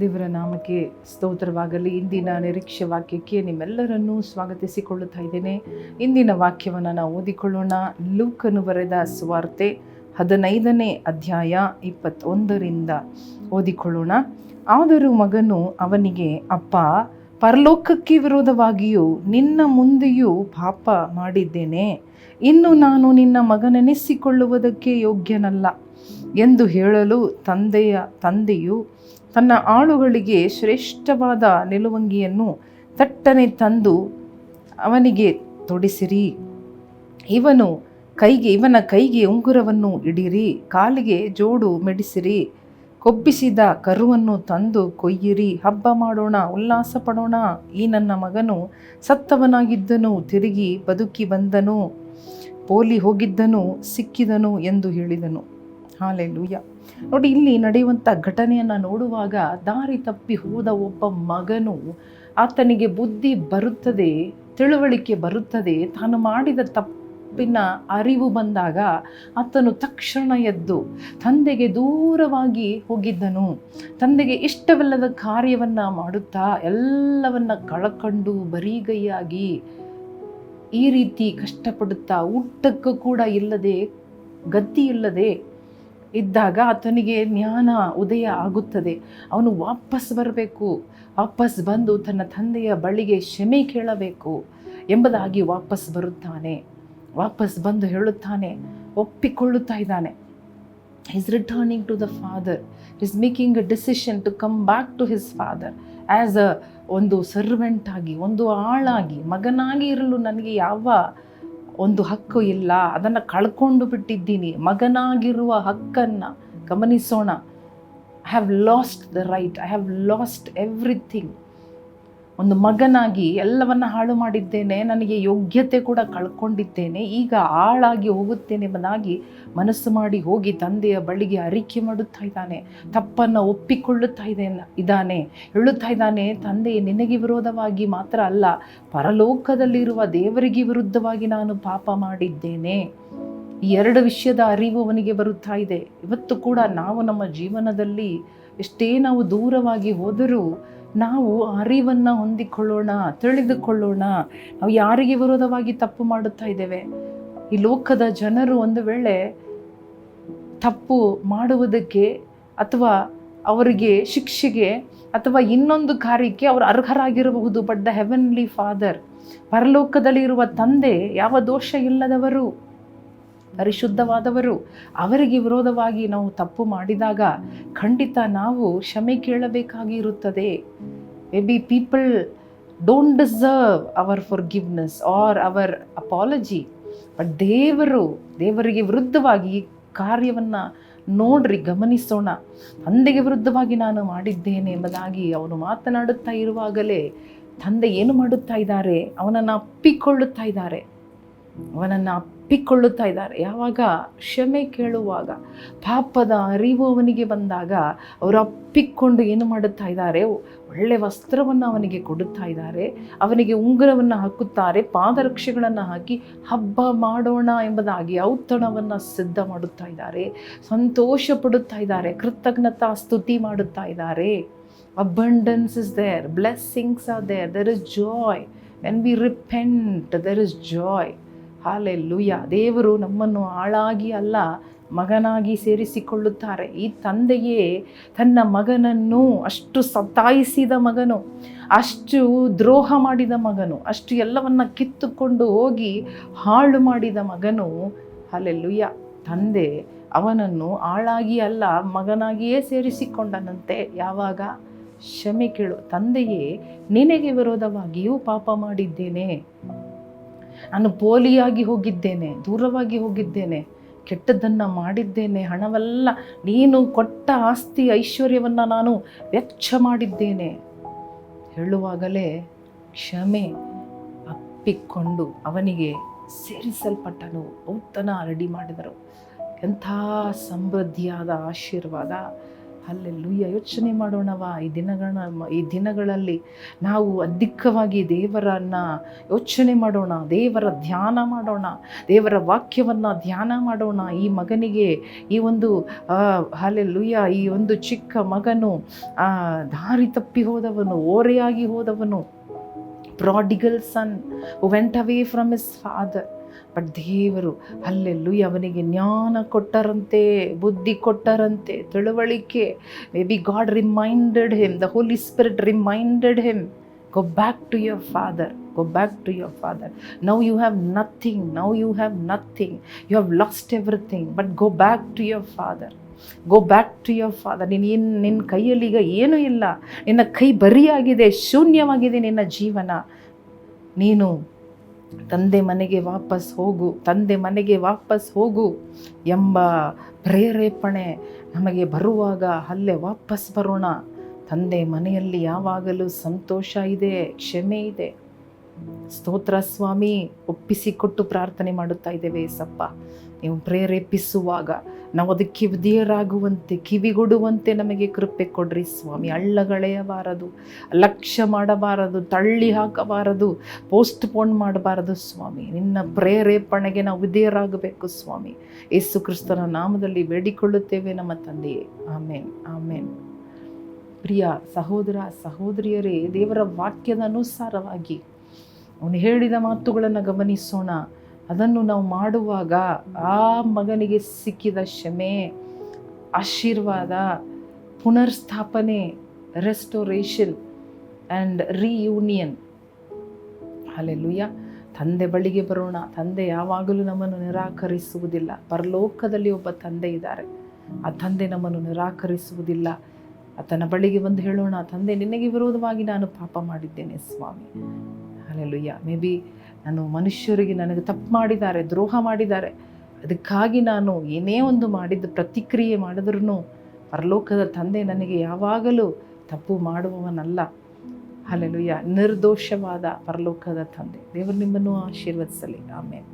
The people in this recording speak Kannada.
ದೇವರ ನಾಮಕ್ಕೆ ಸ್ತೋತ್ರವಾಗಲಿ. ಇಂದಿನ ನಿರೀಕ್ಷೆ ವಾಕ್ಯಕ್ಕೆ ನಿಮ್ಮೆಲ್ಲರನ್ನೂ ಸ್ವಾಗತಿಸಿಕೊಳ್ಳುತ್ತಾ ಇದ್ದೇನೆ. ಇಂದಿನ ವಾಕ್ಯವನ್ನು ನಾವು ಓದಿಕೊಳ್ಳೋಣ. ಲೂಕನು ಬರೆದ ಸ್ವಾರ್ತೆ ಹದಿನೈದನೇ ಅಧ್ಯಾಯ ಇಪ್ಪತ್ತೊಂದರಿಂದ ಓದಿಕೊಳ್ಳೋಣ. ಆದರೂ ಮಗನು ಅವನಿಗೆ, ಅಪ್ಪ, ಪರಲೋಕಕ್ಕೆ ವಿರೋಧವಾಗಿಯೂ ನಿನ್ನ ಮುಂದೆಯೂ ಪಾಪ ಮಾಡಿದ್ದೇನೆ. ಇನ್ನು ನಾನು ನಿನ್ನ ಮಗನೆನಿಸಿಕೊಳ್ಳುವುದಕ್ಕೆ ಯೋಗ್ಯನಲ್ಲ. ಎಂದು ಹೇಳಲು ತಂದೆಯ, ತಂದೆಯು ತನ್ನ ಆಳುಗಳಿಗೆ ಶ್ರೇಷ್ಠವಾದ ನಿಲುವಂಗಿಯನ್ನು ತಟ್ಟನೆ ತಂದು ಅವನಿಗೆ ತೊಡಿಸಿರಿ. ಇವನು ಕೈಗೆ, ಇವನ ಕೈಗೆ ಉಂಗುರವನ್ನು ಇಡಿರಿ, ಕಾಲಿಗೆ ಜೋಡು ಮೆಡಿಸಿರಿ. ಕೊಬ್ಬಿಸಿದ ಕರುವನ್ನು ತಂದು ಕೊಯ್ಯಿರಿ, ಹಬ್ಬ ಮಾಡೋಣ, ಉಲ್ಲಾಸ ಪಡೋಣ. ಈ ನನ್ನ ಮಗನು ಸತ್ತವನಾಗಿದ್ದನು, ತಿರುಗಿ ಬದುಕಿ ಬಂದನು, ಪೋಲಿ ಹೋಗಿದ್ದನು, ಸಿಕ್ಕಿದನು ಎಂದು ಹೇಳಿದನು. ಹಾಲೆಲೂಯ ನೋಡಿ, ಇಲ್ಲಿ ನಡೆಯುವಂಥ ಘಟನೆಯನ್ನು ನೋಡುವಾಗ ದಾರಿ ತಪ್ಪಿ ಹೋದ ಒಬ್ಬ ಮಗನು ಆತನಿಗೆ ಬುದ್ಧಿ ಬರುತ್ತದೆ, ತಿಳುವಳಿಕೆ ಬರುತ್ತದೆ. ತಾನು ಮಾಡಿದ ತಪ್ಪಿನ ಅರಿವು ಬಂದಾಗ ಆತನು ತಕ್ಷಣ ಎದ್ದು ತಂದೆಗೆ ದೂರವಾಗಿ ಹೋಗಿದ್ದನು. ತಂದೆಗೆ ಇಷ್ಟವಿಲ್ಲದ ಕಾರ್ಯವನ್ನು ಮಾಡುತ್ತಾ ಎಲ್ಲವನ್ನ ಕಳಕೊಂಡು ಬರೀಗೈಯಾಗಿ ಈ ರೀತಿ ಕಷ್ಟಪಡುತ್ತಾ ಊಟಕ್ಕೂ ಕೂಡ ಇಲ್ಲದೆ ಗತಿ ಇಲ್ಲದೆ ಇದ್ದಾಗ ಆತನಿಗೆ ಜ್ಞಾನ, ಉದಯ ಆಗುತ್ತದೆ. ಅವನು ವಾಪಸ್ ಬರಬೇಕು. ವಾಪಸ್ ಬಂದು ತನ್ನ ತಂದೆಯ ಬಳಿಗೆ ಕ್ಷಮೆ ಕೇಳಬೇಕು ಎಂಬುದಾಗಿ ವಾಪಸ್ ಬರುತ್ತಾನೆ. ವಾಪಸ್ ಬಂದು ಹೇಳುತ್ತಾನೆ, ಒಪ್ಪಿಕೊಳ್ಳುತ್ತಾ ಇದ್ದಾನೆ. Is returning to the father is making a decision to come back to his father as a ಒಂದು ಸರ್ವೆಂಟ್ ಆಗಿ, ಒಂದು ಆಳಾಗಿ, ಮಗನಾಗಿ ಇರಲು ನನಗೆ ಯಾವ ಒಂದು ಹಕ್ಕು ಇಲ್ಲ, ಅದನ್ನು ಕಳ್ಕೊಂಡು ಬಿಟ್ಟಿದ್ದೀನಿ, ಮಗನಾಗಿರುವ ಹಕ್ಕನ್ನು ಗಮನಿಸೋಣ. I have lost the right I have lost everything ಒಂದು ಮಗನಾಗಿ ಎಲ್ಲವನ್ನ ಹಾಳು ಮಾಡಿದ್ದೇನೆ, ನನಗೆ ಯೋಗ್ಯತೆ ಕೂಡ ಕಳ್ಕೊಂಡಿದ್ದೇನೆ, ಈಗ ಆಳಾಗಿ ಹೋಗುತ್ತೇನೆ ಎಂಬುದಾಗಿ ಮನಸ್ಸು ಮಾಡಿ ಹೋಗಿ ತಂದೆಯ ಬಳಿಗೆ ಅರಿಕೆ ಮಾಡುತ್ತಾ ಇದ್ದಾನೆ, ತಪ್ಪನ್ನು ಒಪ್ಪಿಕೊಳ್ಳುತ್ತಾ ಇದೆ ಇದ್ದಾನೆ, ಹೇಳುತ್ತಾ ಇದ್ದಾನೆ ತಂದೆ ನಿನಗೆ ವಿರೋಧವಾಗಿ ಮಾತ್ರ ಅಲ್ಲ, ಪರಲೋಕದಲ್ಲಿರುವ ದೇವರಿಗೆ ವಿರುದ್ಧವಾಗಿ ನಾನು ಪಾಪ ಮಾಡಿದ್ದೇನೆ. ಈ ಎರಡು ವಿಷಯದ ಅರಿವು ಅವನಿಗೆ ಬರುತ್ತಾ ಇದೆ. ಇವತ್ತು ಕೂಡ ನಾವು ನಮ್ಮ ಜೀವನದಲ್ಲಿ ಎಷ್ಟೇ ನಾವು ದೂರವಾಗಿ ಹೋದರೂ ನಾವು ಅರಿವನ್ನು ಹೊಂದಿಕೊಳ್ಳೋಣ, ತಿಳಿದುಕೊಳ್ಳೋಣ. ನಾವು ಯಾರಿಗೆ ವಿರೋಧವಾಗಿ ತಪ್ಪು ಮಾಡುತ್ತಾ ಇದ್ದೇವೆ? ಈ ಲೋಕದ ಜನರು ಒಂದು ವೇಳೆ ತಪ್ಪು ಮಾಡುವುದಕ್ಕೆ ಅಥವಾ ಅವರಿಗೆ ಶಿಕ್ಷೆಗೆ ಅಥವಾ ಇನ್ನೊಂದು ಕಾರ್ಯಕ್ಕೆ ಅವರು ಅರ್ಹರಾಗಿರಬಹುದು. ಬಟ್ ದ ಹೆವನ್ಲಿ ಫಾದರ್ ಪರಲೋಕದಲ್ಲಿರುವ ತಂದೆ, ಯಾವ ದೋಷ ಇಲ್ಲದವರು. ಪರಿಶುದ್ಧವಾದವರು. ಅವರಿಗೆ ವಿರೋಧವಾಗಿ ನಾವು ತಪ್ಪು ಮಾಡಿದಾಗ ಖಂಡಿತ ನಾವು ಕ್ಷಮೆ ಕೇಳಬೇಕಾಗಿ ಇರುತ್ತದೆ maybe people don't deserve our forgiveness or our apology but ದೇವರು, ದೇವರಿಗೆ ವಿರುದ್ಧವಾಗಿ ಕಾರ್ಯವನ್ನು ನೋಡ್ರಿ, ಗಮನಿಸೋಣ. ತಂದೆಗೆ ವಿರುದ್ಧವಾಗಿ ನಾನು ಮಾಡಿದ್ದೇನೆ ಎಂಬುದಾಗಿ ಅವನು ಮಾತನಾಡುತ್ತಾ ಇರುವಾಗಲೇ ತಂದೆ ಏನು ಮಾಡುತ್ತಾ ಇದ್ದಾರೆ? ಅವನನ್ನು ಅಪ್ಪಿಕೊಳ್ಳುತ್ತಾ ಇದ್ದಾರೆ. ಅವನನ್ನು ಅಪ್ಪಿಕೊಳ್ಳುತ್ತಾ ಇದ್ದಾರೆ. ಯಾವಾಗ? ಕ್ಷಮೆ ಕೇಳುವಾಗ. ಪಾಪದ ಅರಿವು ಅವನಿಗೆ ಬಂದಾಗ ಅವರು ಅಪ್ಪಿಕೊಂಡು ಏನು ಮಾಡುತ್ತಾ ಇದ್ದಾರೆ? ಒಳ್ಳೆ ವಸ್ತ್ರವನ್ನು ಅವನಿಗೆ ಕೊಡುತ್ತಾ ಇದ್ದಾರೆ. ಅವನಿಗೆ ಉಂಗುರವನ್ನು ಹಾಕುತ್ತಾರೆ. ಪಾದರಕ್ಷೆಗಳನ್ನು ಹಾಕಿ ಹಬ್ಬ ಮಾಡೋಣ ಎಂಬುದಾಗಿ ಔತಣವನ್ನು ಸಿದ್ಧ ಮಾಡುತ್ತಾ ಇದ್ದಾರೆ. ಸಂತೋಷ ಪಡುತ್ತಾ ಇದ್ದಾರೆ. ಕೃತಜ್ಞತಾ ಸ್ತುತಿ ಮಾಡುತ್ತಾ ಇದ್ದಾರೆ. Abundance is there blessings are there there is joy when we repent there is joy hallelujah ದೇವರು ನಮ್ಮನ್ನು ಆಳಾಗಿ ಅಲ್ಲ, ಮಗನಾಗಿ ಸೇರಿಸಿಕೊಳ್ಳುತ್ತಾರೆ. ಈ ತಂದೆಯೇ ತನ್ನ ಮಗನನ್ನು ಅಷ್ಟು ಸತಾಯಿಸಿದ ಮಗನು, ಅಷ್ಟು ದ್ರೋಹ ಮಾಡಿದ ಮಗನು, ಅಷ್ಟು ಎಲ್ಲವನ್ನು ಕಿತ್ತುಕೊಂಡು ಹೋಗಿ ಹಾಳು ಮಾಡಿದ ಮಗನು. ಅಲ್ಲೆಲ್ಲುಯ್ಯ ತಂದೆ ಅವನನ್ನು ಆಳಾಗಿ ಅಲ್ಲ, ಮಗನಾಗಿಯೇ ಸೇರಿಸಿಕೊಂಡನಂತೆ. ಯಾವಾಗ? ಕ್ಷಮೆ ಕೇಳು. ತಂದೆಯೇ, ನಿನಗೆ ವಿರೋಧವಾಗಿಯೂ ಪಾಪ ಮಾಡಿದ್ದೇನೆ. ನಾನು ಪೋಲಿಯಾಗಿ ಹೋಗಿದ್ದೇನೆ, ದೂರವಾಗಿ ಹೋಗಿದ್ದೇನೆ, ಕೆಟ್ಟದ್ದನ್ನು ಮಾಡಿದ್ದೇನೆ, ಹಣವೆಲ್ಲ ನೀನು ಕೊಟ್ಟ ಆಸ್ತಿ ಐಶ್ವರ್ಯವನ್ನು ನಾನು ವೆಚ್ಚ ಮಾಡಿದ್ದೇನೆ. ಹೇಳುವಾಗಲೇ ಕ್ಷಮೆ ಅಪ್ಪಿಕೊಂಡು ಅವನಿಗೆ ಅಲ್ಲೆಲ್ಲೂಯ್ಯ ಯೋಚನೆ ಮಾಡೋಣವಾ ಈ ದಿನಗಳ ಈ ದಿನಗಳಲ್ಲಿ ನಾವು ಅಧಿಕವಾಗಿ ದೇವರನ್ನು ಯೋಚನೆ ಮಾಡೋಣ, ದೇವರ ಧ್ಯಾನ ಮಾಡೋಣ, ದೇವರ ವಾಕ್ಯವನ್ನು ಧ್ಯಾನ ಮಾಡೋಣ. ಈ ಮಗನಿಗೆ ಈ ಒಂದು ಅಲ್ಲೆಲ್ಲೂಯ್ಯ ಈ ಒಂದು ಚಿಕ್ಕ ಮಗನು ದಾರಿ ತಪ್ಪಿ ಹೋದವನು, ಓರೆಯಾಗಿ ಹೋದವನು prodigal son went away from his father but ದೇವರು ಅಲ್ಲೆಲ್ಲೂ ಅವನಿಗೆ ಜ್ಞಾನ ಕೊಟ್ಟರಂತೆ, ಬುದ್ಧಿ ಕೊಟ್ಟರಂತೆ, ತಿಳುವಳಿಕೆ. Maybe God reminded him the Holy Spirit reminded him go back to your father go back to your father now you have nothing now you have nothing you have lost everything but go back to your father go back to your father ನೀನು ಏನು ನಿನ್ನ ಕೈಯಲ್ಲಿ ಈಗ ಏನೂ ಇಲ್ಲ. ನಿನ್ನ ಕೈ ಬರಿಯಾಗಿದೆ, ಶೂನ್ಯವಾಗಿದೆ ನಿನ್ನ ಜೀವನ. ನೀನು ತಂದೆ ಮನೆಗೆ ವಾಪಸ್ ಹೋಗು, ತಂದೆ ಮನೆಗೆ ವಾಪಸ್ ಹೋಗು ಎಂಬ ಪ್ರೇರೇಪಣೆ ನಮಗೆ ಬರುವಾಗ ಅಲ್ಲೇ ವಾಪಸ್ ಬರೋಣ. ತಂದೆ ಮನೆಯಲ್ಲಿ ಯಾವಾಗಲೂ ಸಂತೋಷ ಇದೆ, ಕ್ಷಮೆ ಇದೆ. ಸ್ತೋತ್ರ ಸ್ವಾಮಿ, ಒಪ್ಪಿಸಿಕೊಟ್ಟು ಪ್ರಾರ್ಥನೆ ಮಾಡುತ್ತಾ ಇದ್ದೇವೆ ಸಪ್ಪ ನೀವು ಪ್ರೇರೇಪಿಸುವಾಗ ನಾವು ಅದಕ್ಕೆ ವಿಧಿಯರಾಗುವಂತೆ, ಕಿವಿಗೊಡುವಂತೆ ನಮಗೆ ಕೃಪೆ ಕೊಡ್ರಿ ಸ್ವಾಮಿ. ಅಳ್ಳಗಳೆಯಬಾರದು ಲಕ್ಷ್ಯ ಮಾಡಬಾರದು, ತಳ್ಳಿ ಹಾಕಬಾರದು, ಪೋಸ್ಟ್ಪೋನ್ ಮಾಡಬಾರದು ಸ್ವಾಮಿ. ನಿನ್ನ ಪ್ರೇರೇಪಣೆಗೆ ನಾವು ವಿಧೇಯರಾಗಬೇಕು ಸ್ವಾಮಿ. ಯೇಸು ಕ್ರಿಸ್ತನ ನಾಮದಲ್ಲಿ ಬೇಡಿಕೊಳ್ಳುತ್ತೇವೆ ನಮ್ಮ ತಂದೆಯೇ. ಆಮೇನ್ ಆಮೇನ್. ಪ್ರಿಯ ಸಹೋದರ, ಸಹೋದರಿಯರೇ, ದೇವರ ವಾಕ್ಯದ ಅನುಸಾರವಾಗಿ ಅವನು ಹೇಳಿದ ಮಾತುಗಳನ್ನು ಗಮನಿಸೋಣ. ಅದನ್ನು ನಾವು ಮಾಡುವಾಗ ಆ ಮಗನಿಗೆ ಸಿಕ್ಕಿದ ಕ್ಷಮೆ, ಆಶೀರ್ವಾದ, ಪುನರ್ಸ್ಥಾಪನೆ ರೆಸ್ಟೋರೇಷನ್ ಆ್ಯಂಡ್ ರೀಯೂನಿಯನ್ ಅಲ್ಲೆಲ್ಲುಯ್ಯ ತಂದೆ ಬಳಿಗೆ ಬರೋಣ. ತಂದೆ ಯಾವಾಗಲೂ ನಮ್ಮನ್ನು ನಿರಾಕರಿಸುವುದಿಲ್ಲ. ಪರಲೋಕದಲ್ಲಿ ಒಬ್ಬ ತಂದೆ ಇದ್ದಾರೆ. ಆ ತಂದೆ ನಮ್ಮನ್ನು ನಿರಾಕರಿಸುವುದಿಲ್ಲ. ಆತನ ಬಳಿಗೆ ಬಂದು ಹೇಳೋಣ, ತಂದೆ, ನಿನಗೆ ವಿರೋಧವಾಗಿ ನಾನು ಪಾಪ ಮಾಡಿದ್ದೇನೆ ಸ್ವಾಮಿ. ಅಲ್ಲೆಲ್ಲುಯ್ಯ ಮೇ ಬಿ ನಾನು ಮನುಷ್ಯರಿಗೆ ನನಗೆ ತಪ್ಪು ಮಾಡಿದ್ದಾರೆ, ದ್ರೋಹ ಮಾಡಿದ್ದಾರೆ. ಅದಕ್ಕಾಗಿ ನಾನು ಏನೇ ಒಂದು ಮಾಡಿದ್ದು, ಪ್ರತಿಕ್ರಿಯೆ ಮಾಡಿದ್ರೂ ಪರಲೋಕದ ತಂದೆ ನನಗೆ ಯಾವಾಗಲೂ ತಪ್ಪು ಮಾಡುವವನಲ್ಲ. ಅಲ್ಲೆಲ್ಲುಯ್ಯ ನಿರ್ದೋಷವಾದ ಪರಲೋಕದ ತಂದೆ. ದೇವರು ನಿಮ್ಮನ್ನು ಆಶೀರ್ವದಿಸಲಿ. ಆಮೇಲೆ